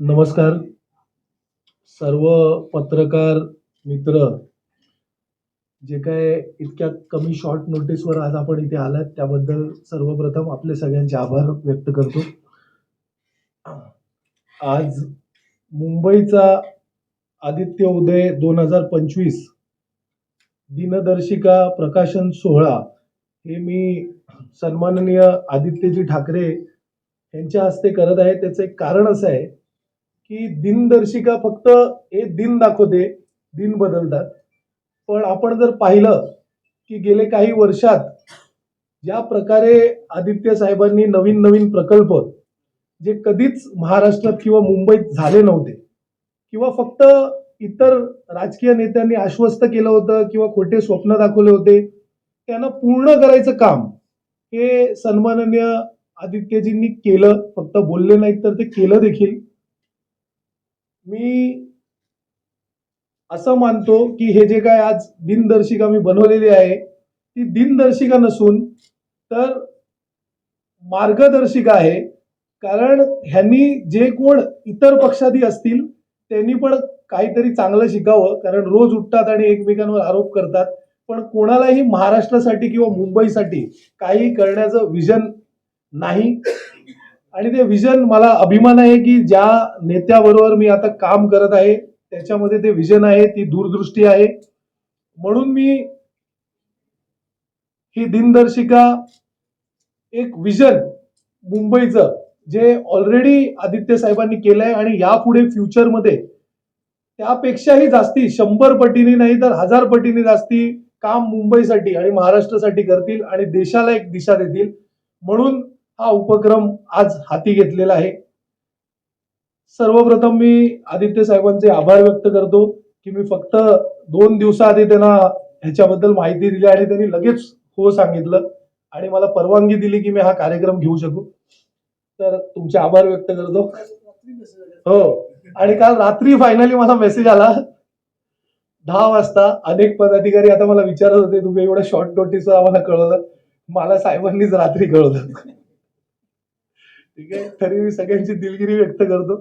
नमस्कार. सर्व पत्रकार मित्र जे काय इतक्या कमी शॉर्ट नोटीसवर आज आपण इथे आलात त्याबद्दल सर्वप्रथम आपले सगळ्यांचे आभार व्यक्त करतो. आज मुंबईचा आदित्य उदय दोन हजार पंचवीस दिनदर्शिका प्रकाशन सोहळा हे मी सन्माननीय आदित्यजी ठाकरे यांच्या हस्ते करत आहे. त्याचं एक कारण असं आहे की दिनदर्शिका फक्त हे दिन दाखवते दिन बदलतात. पण आपण जर पाहिलं की गेले काही वर्षात ज्या प्रकारे आदित्य साहेबांनी नवीन नवीन प्रकल्प जे कधीच महाराष्ट्रात किंवा मुंबईत झाले नव्हते किंवा फक्त इतर राजकीय नेत्यांनी आश्वस्त केलं होतं किंवा खोटे स्वप्न दाखवले होते त्यांना पूर्ण करायचं काम हे सन्माननीय आदित्यजींनी केलं. फक्त बोलले नाहीत तर ते केलं देखील. मी असं मानतो की हे जे काय आज दिनदर्शिका मी बनवलेली आहे ती दिनदर्शिका नसून तर मार्गदर्शिका आहे. कारण ह्यांनी जे कोण इतर पक्षादी असतील त्यांनी पण काहीतरी चांगलं शिकावं. कारण रोज उठतात आणि एकमेकांवर आरोप करतात. पण कोणालाही महाराष्ट्रासाठी किंवा मुंबईसाठी काही करण्याचं विजन नाही. आणि ते विजन मला अभिमान आहे की ज्या नेत्याबरोबर मी आता काम करत आहे त्याच्यामध्ये ते विजन आहे ती दूरदृष्टी आहे. म्हणून मी ही दिनदर्शिका एक विजन मुंबईचं जे ऑलरेडी आदित्य साहेबांनी केलंय आणि यापुढे फ्युचरमध्ये त्यापेक्षाही जास्ती शंभर पटीने नाही तर हजार पटीने जास्ती काम मुंबईसाठी आणि महाराष्ट्रासाठी करतील आणि देशाला एक दिशा देतील. म्हणून हा उपक्रम आज हाती घेतलेला आहे. सर्वप्रथम मी आदित्य साहेबांचे आभार व्यक्त करतो की मी फक्त दोन दिवसाआधी त्यांना ह्याच्याबद्दल माहिती दिली आणि त्यांनी लगेच हो सांगितलं आणि मला परवानगी दिली की मी हा कार्यक्रम घेऊ शकू. तर तुमचे आभार व्यक्त करतो. हो. आणि काल रात्री फायनली मला मेसेज आला. दहा वाजता अनेक पदाधिकारी आता मला विचारत होते तुम्ही एवढं शॉर्ट नोटीस आम्हाला कळवलं? मला साहेबांनीच रात्री कळवलं. ठीक आहे? तरी मी सगळ्यांची दिलगिरी व्यक्त करतो.